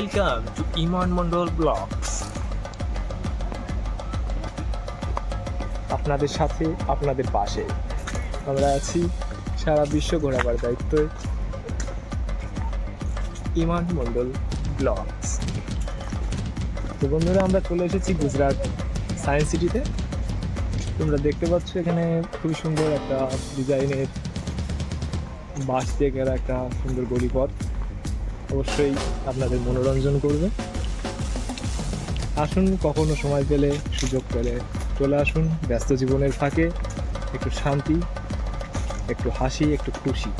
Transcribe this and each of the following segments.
Welcome to Iman Mondal blogs আপনাদের সাথে, আপনাদের পাশে আমরা আছি সারা বিশ্ব ঘোরাবার দায়িত্বে ইমান মন্ডল ব্লগস। তো বন্ধুরা, আমরা চলে এসেছি গুজরাট সায়েন্স সিটিতে। তোমরা দেখতে পাচ্ছ এখানে খুবই সুন্দর একটা ডিজাইনের বাঁশ দিয়ে ঘেরা একটা সুন্দর গলিপথ। অবশ্যই আপনাদের মনোরঞ্জন করবে। আসুন, কখনো সময় পেলে, সুযোগ পেলে চলে আসুন ব্যস্ত জীবনের ফাঁকে। একটু শান্তি, একটু হাসি, একটু খুশি।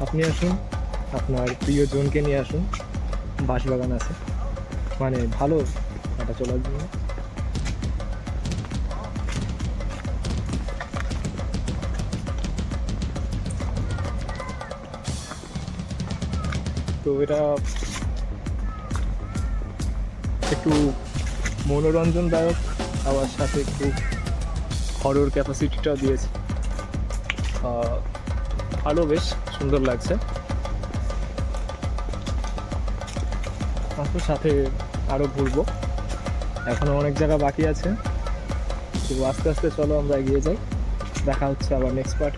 আপনি আসুন, আপনার প্রিয়জনকে নিয়ে আসুন। বাঁশবাগান আছে। মানে ভালো হাঁটা চলার জন্য। তো এটা একটু মনোরঞ্জনদায়ক আবার সাথে একটু হরর ক্যাপাসিটিটাও দিয়েছে। ভালো বেশ, সুন্দর লাগছে। সাথে আরও ঘুরবো। এখনও অনেক জায়গা বাকি আছে। তো আস্তে আস্তে চলো, আমরা এগিয়ে যাই। দেখা হচ্ছে আবার নেক্সট পার্ট